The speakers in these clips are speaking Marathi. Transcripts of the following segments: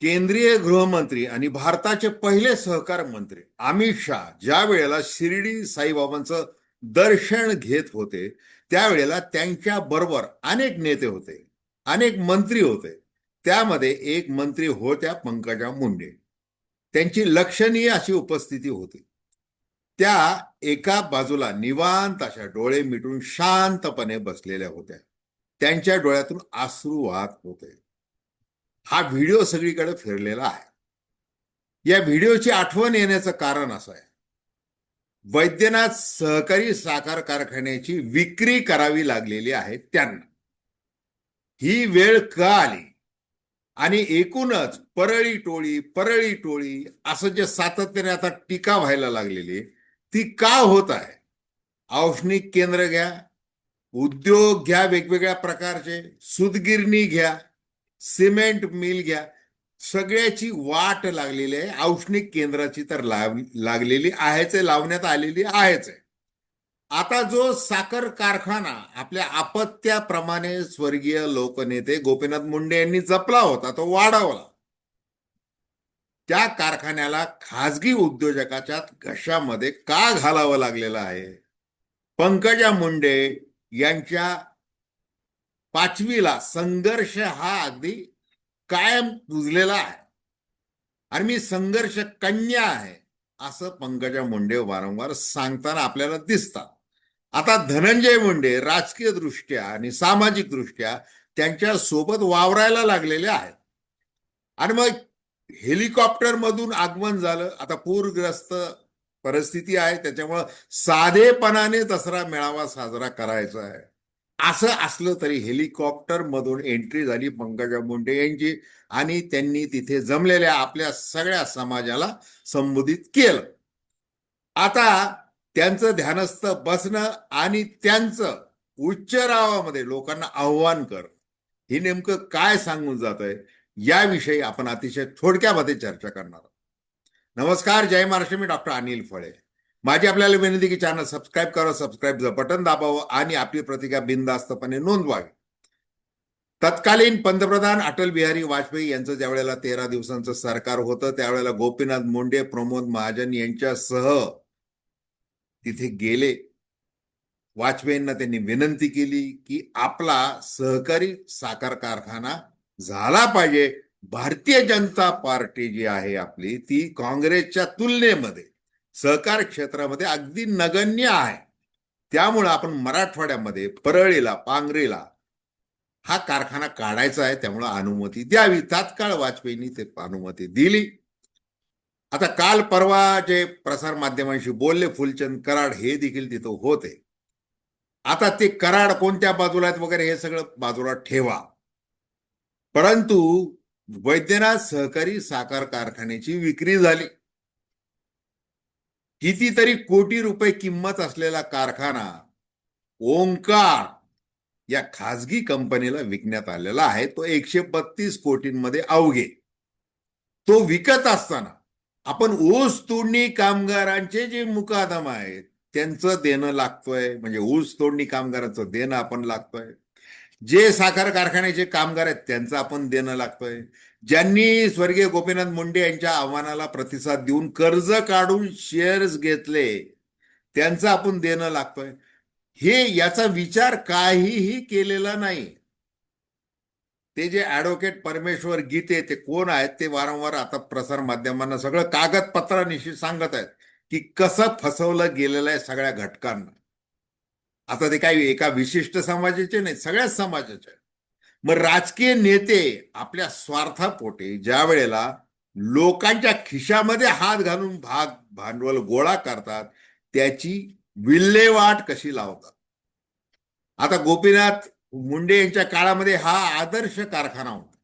केंद्रीय गृहमंत्री आणि भारताचे पहिले सहकार मंत्री अमित शाह ज्या वेळेला शिर्डी साईबाबांचं दर्शन घेत होते त्यावेळेला त्यांच्या बरोबर अनेक नेते होते अनेक मंत्री होते. त्यामध्ये एक मंत्री होत्या पंकजा मुंडे. त्यांची लक्षणीय अशी उपस्थिती होती. त्या एका बाजूला निवांत अशा डोळे मिटून शांतपणे बसलेल्या होत्या. त्यांच्या डोळ्यातून अश्रू वाहत होते. हा व्हिडिओ सगळीकडे फिरलेला आहे. या व्हिडिओची आठवण येण्याचं कारण असं आहे. वैद्यनाथ सहकारी साखर कारखान्याची विक्री करावी लागलेली आहे त्यांना. ही वेळ का आली? आणि एकूणच परळी टोळी परळी टोळी असं जे सातत्याने आता टीका व्हायला लागलेली ती का होत आहे? औष्णिक केंद्र घ्या उद्योग घ्या वेगवेगळ्या प्रकारचे सुदगिरणी घ्या सिमेंट मिल घ्या. सगळ्याची वाट लागलेली आहे. औष्णिक केंद्राची तर लाव लागलेली आहेच आहे, लावण्यात आलेली आहेच आहे. आता जो साखर कारखाना आपल्या अपत्याप्रमाणे स्वर्गीय लोकनेते गोपीनाथ मुंडे यांनी जपला होता तो वाढवला. त्या कारखान्याला खाजगी उद्योजकाच्या घशामध्ये का घालावं लागलेलं आहे? पंकजा मुंडे यांच्या पाचवीला संघर्ष हा अगदी कायम पुजलेला आहे. आणि मी संघर्ष कन्या आहे असं पंकजा मुंडे वारंवार सांगताना आपल्याला दिसतात. आता धनंजय मुंडे राजकीय दृष्ट्या आणि सामाजिक दृष्ट्या त्यांच्यासोबत वावरायला लागलेले आहेत. आणि मग हेलिकॉप्टर मधून आगमन झालं. आता पूरग्रस्त परिस्थिती आहे. त्याच्यामुळं साधेपणाने दसरा मेळावा साजरा करायचा आहे. असं असलं तरी हेलिकॉप्टर मधून एंट्री झाली पंकजा मुंडे यांची आणि त्यांनी तिथे जमलेल्या आपल्या सगळ्या समाजाला संबोधित केलं. आता त्यांचं ध्यानस्थ बसणं आणि त्यांचं उच्चरावामध्ये लोकांना आव्हान कर हे नेमकं काय सांगून जात आहे याविषयी आपण अतिशय थोडक्यामध्ये चर्चा करणार आहोत. नमस्कार जय महाराष्ट्र मी डॉक्टर अनिल फळे. माझी आपल्याला विनंती की चॅनल सबस्क्राईब करा सबस्क्राईबचं बटन दाबावं आणि आपली प्रतिक्रिया बिनधास्तपणे नोंदवावी. तत्कालीन पंतप्रधान अटल बिहारी वाजपेयी यांचं ज्या वेळेला तेरा दिवसांचं सरकार होतं त्यावेळेला गोपीनाथ मुंडे प्रमोद महाजन यांच्यासह तिथे गेले. वाजपेयींना त्यांनी विनंती केली की आपला सहकारी साखर कारखाना झाला पाहिजे. भारतीय जनता पार्टी जी आहे आपली ती काँग्रेसच्या तुलनेमध्ये सहकार क्षेत्रामध्ये अगदी नगण्य आहे. त्यामुळं आपण मराठवाड्यामध्ये परळीला पांगरीला हा कारखाना काढायचा आहे. त्यामुळं अनुमती द्यावी. तात्काळ वाजपेयींनी ते अनुमती दिली. आता काल परवा जे प्रसार माध्यमांशी बोलले फुलचंद कराड हे देखील तिथं होते. आता ते कराड कोणत्या बाजूला आहेत वगैरे हे सगळं बाजूला ठेवा. परंतु वैद्यनाथ सहकारी साखर कारखान्याची विक्री झाली. कितीतरी कोटी रुपये किंमत असलेला कारखाना ओंकार या खाजगी कंपनीला विकण्यात आलेला आहे. तो एकशे बत्तीस कोटींमध्ये अवघे. तो विकत असताना आपण ऊस तोडणी कामगारांचे जे मुकादम आहेत त्यांचं देणं लागतोय. म्हणजे ऊस तोडणी कामगारांचं देणं आपण लागतोय. जे साखर कारखान्याचे कामगार आहेत त्यांचं आपण देणं लागतोय. ज्यांनी स्वर्गीय गोपीनाथ मुंडे यांच्या आव्हानाला प्रतिसाद देऊन कर्ज काढून शेअर्स घेतले त्यांचं आपण देणं लागतोय. हे याचा विचार काहीही केलेला नाही. ते जे ऍडव्होकेट परमेश्वर गीते ते कोण आहेत ते वारंवार आता प्रसार माध्यमांना सगळं कागदपत्रानिशी सांगत आहेत की कसं फसवलं गेलेलं आहे सगळ्या घटकांना. आता ते काही एका विशिष्ट समाजाचे नाही सगळ्याच समाजाचे आहेत. मग राजकीय नेते आपल्या स्वार्थापोटे ज्या वेळेला लोकांच्या खिशामध्ये हात घालून भाग भांडवल गोळा करतात त्याची विल्हेवाट कशी लावतात? आता गोपीनाथ मुंडे यांच्या काळामध्ये हा आदर्श कारखाना होता.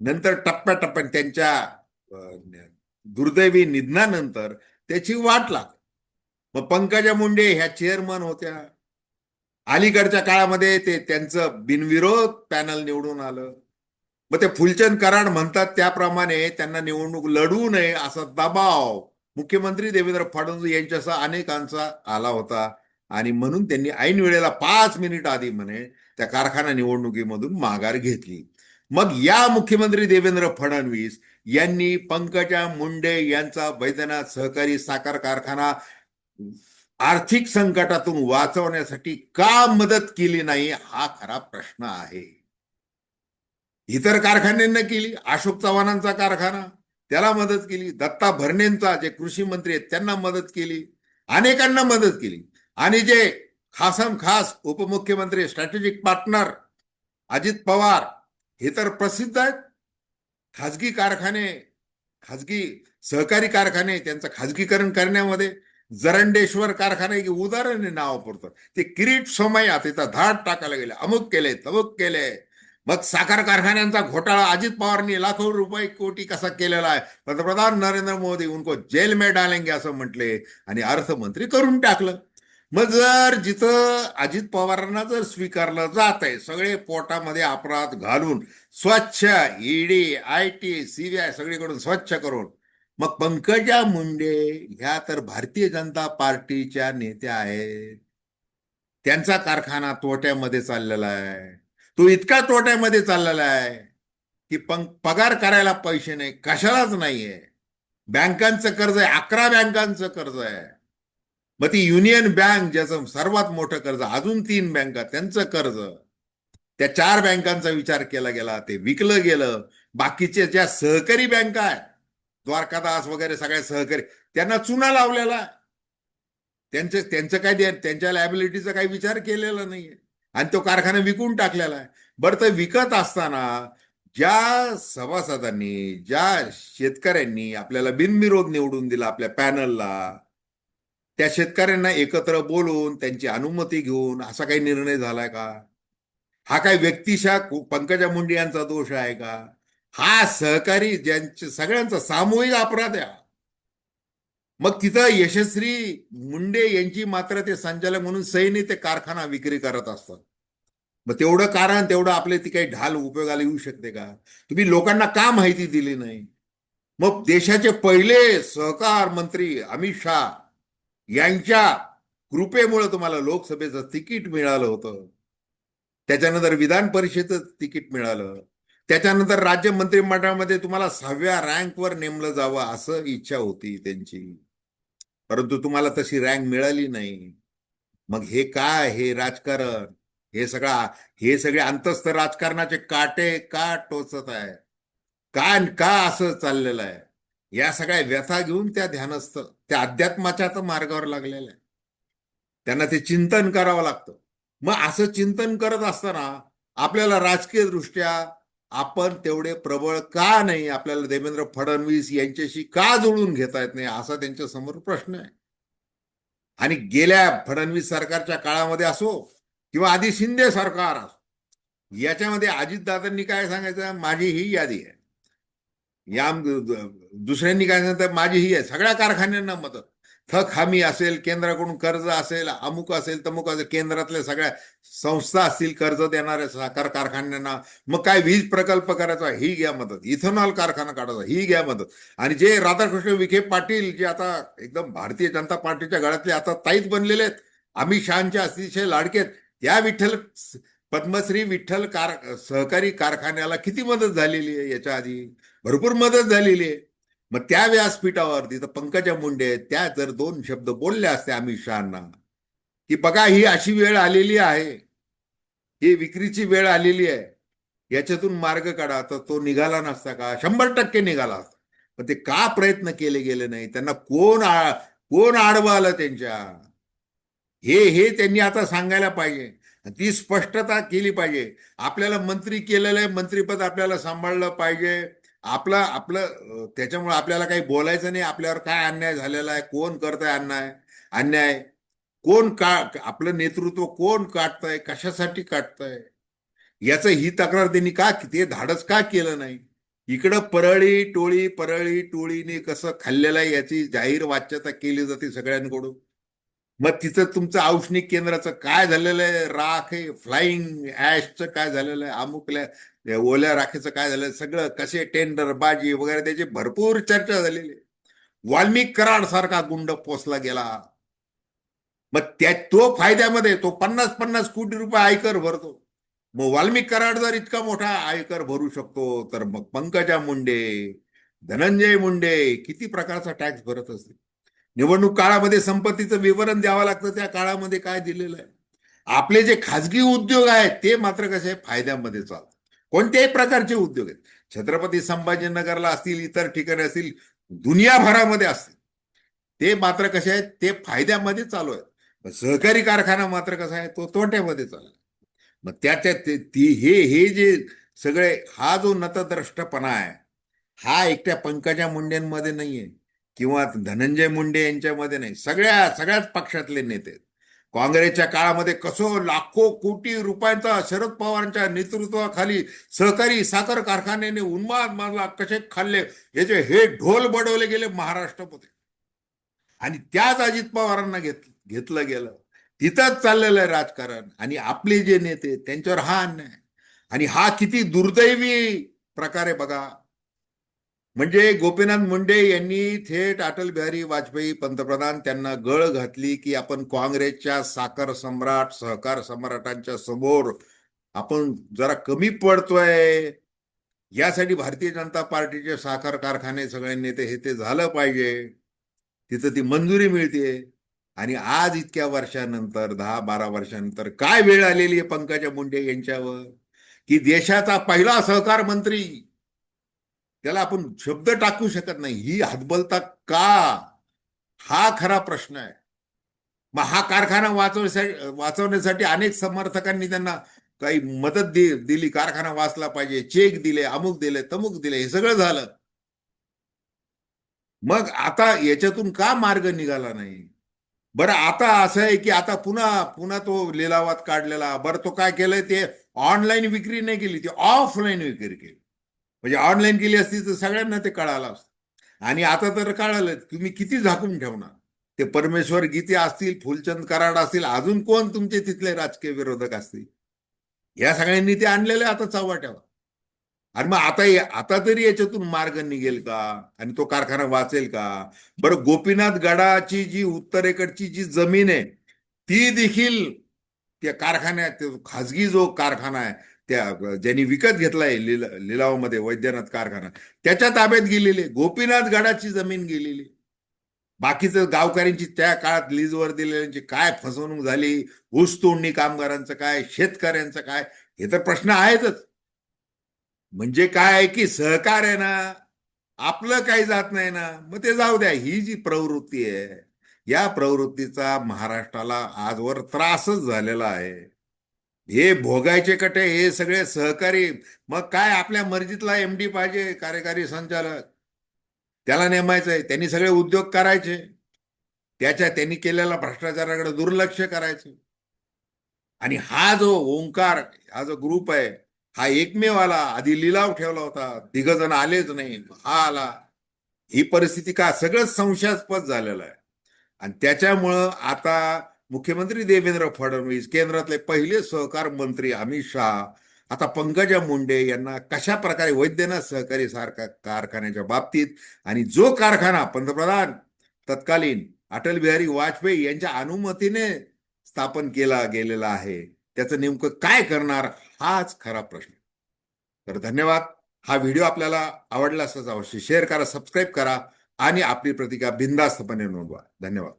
नंतर टप्प्याटप्प्याने त्यांच्या दुर्दैवी निधनानंतर त्याची वाट लागली. मग पंकजा मुंडे ह्या चेअरमन होत्या. अलीकडच्या काळामध्ये ते त्यांचं बिनविरोध पॅनल निवडून आलं. मग ते फुलचंद कराड म्हणतात त्याप्रमाणे त्यांना निवडणूक लढवू नये असा दबाव मुख्यमंत्री देवेंद्र फडणवीस यांच्यासह अनेकांचा आला होता. आणि म्हणून त्यांनी ऐन वेळेला पाच मिनिट आधी म्हणे त्या कारखाना निवडणुकीमधून माघार घेतली. मग या मुख्यमंत्री देवेंद्र फडणवीस यांनी पंकजा मुंडे यांचा वैद्यनाथ सहकारी साखर कारखाना आर्थिक संकटातून वाचवण्यासाठी का मदत केली नाही हा खरा प्रश्न आहे. इतर कारखान्यांना केली अशोक चव्हाणांचा कारखाना त्याला मदत केली दत्ता भरणेंचा जे कृषी मंत्री आहेत त्यांना मदत केली अनेकांना मदत केली. आणि जे खासम खास उपमुख्यमंत्री स्ट्रॅटेजिक पार्टनर अजित पवार हे तर प्रसिद्ध आहेत. खाजगी कारखाने खाजगी सहकारी कारखाने त्यांचं खाजगीकरण करण्यामध्ये जरंडेश्वर कारखाने उदाहरण नाव वापरतं ते किरीट सोमय्या तिथं धाड टाकायला गेले. अमुक केले तमुक केले. मग साखर कारखान्यांचा घोटाळा अजित पवारनी लाखो रुपये कोटी कसा केलेला आहे? पंतप्रधान नरेंद्र मोदी उनको जेल में डालेंगे असं म्हटले आणि अर्थमंत्री करून टाकलं. मग जर जिथं अजित पवारांना जर स्वीकारलं जात आहे सगळे पोटामध्ये अपराध घालून स्वच्छ ईडी आय टी सीबीआय सगळीकडून स्वच्छ करून मग पंकजा मुंडे ह्या तर भारतीय जनता पार्टीच्या नेत्या आहेत. त्यांचा कारखाना तोट्यामध्ये चाललेला आहे. तो इतका तोट्यामध्ये चाललेला आहे की पं पगार करायला पैसे नाही कशालाच नाहीये. बँकांचं कर्ज आहे अकरा बँकांचं कर्ज आहे. मग ती युनियन बँक ज्याचं सर्वात मोठं कर्ज अजून तीन बँका त्यांचं कर्ज. त्या चार बँकांचा विचार केला गेला ते विकलं गेलं. बाकीचे ज्या सहकारी बँका आहेत द्वारकादास वगैरे सगळ्या सहकारी. त्यांना चुना लावलेला. त्यांचे त्यांचं त्यांचं काय त्यांच्या लायबिलिटीचा काही विचार केलेला नाहीये. आणि तो कारखाना विकून टाकलेला आहे. बरं तर विकत असताना ज्या सभासदांनी ज्या शेतकऱ्यांनी आपल्याला बिनविरोध निवडून दिला आपल्या पॅनलला त्या शेतकऱ्यांना एकत्र बोलून त्यांची अनुमती घेऊन असा काही निर्णय झालाय का? हा काय व्यक्तिशा पंकजा मुंडे यांचा दोष आहे का? हा सहकारी ज्यांचे सगळ्यांचा सामूहिक अपराध आहे मग तिथं यशस्वी मुंडे यांची मात्र ते संचालक म्हणून सैनी ते कारखाना विक्री करत असतात. मग तेवढं कारण तेवढं आपले ती काही ढाल उपयोगाला येऊ शकते का? तुम्ही लोकांना का माहिती दिली नाही? मग देशाचे पहिले सहकार मंत्री अमित शहा यांच्या कृपेमुळे तुम्हाला लोकसभेचं तिकीट मिळालं होतं. त्याच्यानंतर विधान परिषदेचं तिकीट मिळालं. त्याच्यानंतर राज्य मंत्रिमंडळामध्ये तुम्हाला सहाव्या रँकवर नेमलं जावं असं इच्छा होती त्यांची. परंतु तुम्हाला तशी रँक मिळाली नाही. मग हे काय हे राजकारण? हे सगळा हे सगळे अंतस्थ राजकारणाचे काटे का टोचत आहे? का का असं चाललेलं आहे? या सगळ्या व्यथा घेऊन त्या ध्यानस्थ त्या अध्यात्माच्या तर मार्गावर लागलेल्या आहे त्यांना ते चिंतन करावं लागतं. मग असं चिंतन करत असताना आपल्याला राजकीय दृष्ट्या आपण तेवढे प्रबळ का नाही आपल्याला देवेंद्र फडणवीस यांच्याशी का जुळून घेता येत नाही असा त्यांच्यासमोर प्रश्न आहे. आणि गेल्या फडणवीस सरकारच्या काळामध्ये असो किंवा आधी शिंदे सरकार असो याच्यामध्ये अजितदादांनी काय सांगायचं? माझी ही यादी आहे. या दुसऱ्यांनी काय सांगितलं? माझी ही आहे. सगळ्या कारखान्यांना मदत. थक हमी असेल केंद्राकडून कर्ज असेल अमुक असेल तमुक असेल केंद्रातल्या सगळ्या संस्था असतील कर्ज देणाऱ्या साखर कारखान्यांना मग काय वीज प्रकल्प करायचा? ही घ्या मदत. इथेनॉल कारखाना काढायचा ही घ्या मदत. आणि जे राधाकृष्ण विखे पाटील जे आता एकदम भारतीय जनता पार्टीच्या गळ्यातले आता ताईत बनलेले आहेत अमित शहाच्या अतिशय लाडकेत त्या विठ्ठल पद्मश्री विठ्ठल कार सहकारी कारखान्याला किती मदत झालेली आहे याच्या आधी? भरपूर मदत झालेली आहे. मग त्या व्यासपीठावर तिथं पंकजा मुंडे त्या जर दोन शब्द बोलल्या असत्या अमित शहाना की बघा ही अशी वेळ आलेली आहे ही विक्रीची वेळ आलेली आहे याच्यातून मार्ग काढा तर तो निघाला नसता का? शंभर टक्के निघाला असता. पण ते का प्रयत्न केले गेले नाही? त्यांना कोण आ- कोण आडवं आलं त्यांच्या? हे हे त्यांनी आता सांगायला पाहिजे. ती स्पष्टता केली पाहिजे. आपल्याला मंत्री केलेलं आहे मंत्रीपद आपल्याला सांभाळलं पाहिजे. आपलं आपलं त्याच्यामुळे आपल्याला काही बोलायचं नाही आपल्यावर काय अन्याय झालेला आहे कोण करतंय अन्याय अन्याय? कोण का आपलं नेतृत्व कोण काढतंय कशासाठी काढतंय याचं ही तक्रार त्यांनी का ते धाडस का केलं नाही? इकडं परळी टोळी परळी टोळीने कसं खाल्लेलं आहे याची जाहीर वाच्यता केली जाते सगळ्यांकडून. मग तिथं तुमचं औष्णिक केंद्राचं काय झालेलं आहे? राख आहे फ्लाइंग ऍशचं काय झालेलं आहे? अमुकल्या ओल्या राखेचं काय झालं सगळं कसे टेंडर बाजी वगैरे त्याची भरपूर चर्चा झालेली वाल्मिक कराड सारखा गुंड पोचला गेला. मग त्या तो फायद्यामध्ये तो पन्नास पन्नास कोटी रुपये आयकर भरतो. मग वाल्मिक कराड जर इतका मोठा आयकर भरू शकतो तर मग पंकजा मुंडे धनंजय मुंडे किती प्रकारचा टॅक्स भरत असतील? निवडणूक काळामध्ये संपत्तीचं विवरण द्यावं लागतं त्या काळामध्ये काय दिलेलं आहे? आपले जे खाजगी उद्योग आहेत ते मात्र कसे फायद्यामध्ये चालतात. कोणत्याही प्रकारचे उद्योग आहेत. छत्रपती संभाजीनगरला असतील इतर ठिकाणी असतील दुनियाभरामध्ये असतील. ते मात्र कसे आहेत? ते फायद्यामध्ये चालू आहेत. सहकारी कारखाना मात्र कसा आहे? तो तोट्यामध्ये चालू आहे. मग त्याच्या ते- ती हे हे जे सगळे हा जो नतद्रष्टपणा आहे हा एकट्या पंकजा मुंडेंमध्ये नाहीये. किंवा धनंजय मुंडे यांच्यामध्ये नाही सगळ्या सगळ्याच पक्षातले नेते काँग्रेसच्या काळामध्ये कसो लाखो कोटी रुपयांचा शरद पवारांच्या नेतृत्वाखाली सहकारी साखर कारखान्याने उन्माद मारला कसे खाल्ले याचे हे ढोल बडवले गेले महाराष्ट्रामध्ये. आणि त्याच अजित पवारांना घेत घेतलं गेलं. तिथंच चाललेलं आहे राजकारण. आणि आपले जे नेते त्यांच्यावर हा अन्याय आणि हा किती दुर्दैवी प्रकारे बघा म्हणजे गोपीनाथ मुंडे यांनी थेट अटल बिहारी वाजपेयी पंतप्रधान त्यांना गळ घातली की आपण काँग्रेसच्या साखर सम्राट सहकार सम्राटांच्या समोर आपण जरा कमी पडतोय. यासाठी भारतीय जनता पार्टीचे साखर कारखाने सगळे नेते हे ते झालं पाहिजे. तिथं ती मंजुरी मिळते. आणि आज इतक्या वर्षानंतर दहा बारा वर्षानंतर काय वेळ आलेली आहे पंकजा मुंडे यांच्यावर? की देशाचा पहिला सहकार मंत्री त्याला आपण शब्द टाकू शकत नाही. ही हतबलता का? हा खरा प्रश्न आहे. मग हा कारखाना वाचवण्यासाठी वाचवण्यासाठी अनेक समर्थकांनी त्यांना काही मदत दि दिली. कारखाना वाचला पाहिजे. चेक दिले अमुक दिले तमुक दिले. हे सगळं झालं. मग आता याच्यातून का मार्ग निघाला नाही? बरं आता असं आहे की आता पुन्हा पुन्हा तो लिलावात काढलेला. बरं तो काय केलंय? ते ऑनलाईन विक्री नाही केली ती ऑफलाईन विक्री केली. म्हणजे ऑनलाईन केली असती तर सगळ्यांना ते कळालं असतं. आणि आता तर कळालं तुम्ही किती झाकून ठेवणार? ते परमेश्वर गीते असतील फुलचंद कराड असतील अजून कोण तुमचे तिथले राजकीय विरोधक असतील? या सगळ्यांनी ते आणलेले आता चव्हाट्यावर आणि मग आता आता तरी याच्यातून मार्ग निघेल का? आणि तो कारखाना वाचेल का? बरं गोपीनाथ गडाची जी उत्तरेकडची जी जमीन आहे ती देखील त्या कारखान्यात खाजगी जो कारखाना आहे त्या ज्यांनी विकत घेतलाय लिला लिलावामध्ये वैद्यनाथ कारखाना त्याच्या ताब्यात गेलेले. गोपीनाथ गडाची जमीन गेलेली. बाकीचं गावकऱ्यांची त्या काळात लीजवर दिलेल्यांची काय फसवणूक झाली? ऊस तोडणी कामगारांचं काय? शेतकऱ्यांचं काय? हे तर प्रश्न आहेतच. म्हणजे काय आहे की सहकार आहे ना आपलं काही जात नाही ना मग ते जाऊ द्या. ही जी प्रवृत्ती आहे या प्रवृत्तीचा महाराष्ट्राला आजवर त्रासच झालेला आहे. हे भोगायचे कटे हे सगळे सहकारी. मग काय आपल्या मर्जीतला एम डी पाहिजे कार्यकारी संचालक. त्याला नेमायचं आहे त्यांनी सगळे उद्योग करायचे. त्याच्या त्यांनी केलेल्या भ्रष्टाचाराकडे दुर्लक्ष करायचं. आणि हा जो ओंकार हा जो ग्रुप आहे हा एकमेव आला आधी लिलाव ठेवला होता. तिघजण आलेच नाही. हा आला. ही परिस्थिती का सगळंच संशयास्पद झालेलं आहे. आणि त्याच्यामुळं आता मुख्यमंत्री देवेंद्र फडणवीस केंद्रातले पहिले सहकार मंत्री अमित शहा आता पंकजा मुंडे यांना कशा प्रकारे वैद्यनाथ सहकारी सारखा कारखान्याच्या बाबतीत आणि जो कारखाना पंतप्रधान तत्कालीन अटल बिहारी वाजपेयी यांच्या अनुमतीने स्थापन केला गेलेला आहे त्याचं नेमकं काय करणार हाच खरा प्रश्न. तर धन्यवाद. हा व्हिडिओ आपल्याला आवडला असल्यास अवश्य शेअर करा सबस्क्राईब करा आणि आपली प्रतिक्रिया बिंदास्तपणे नोंदवा. धन्यवाद.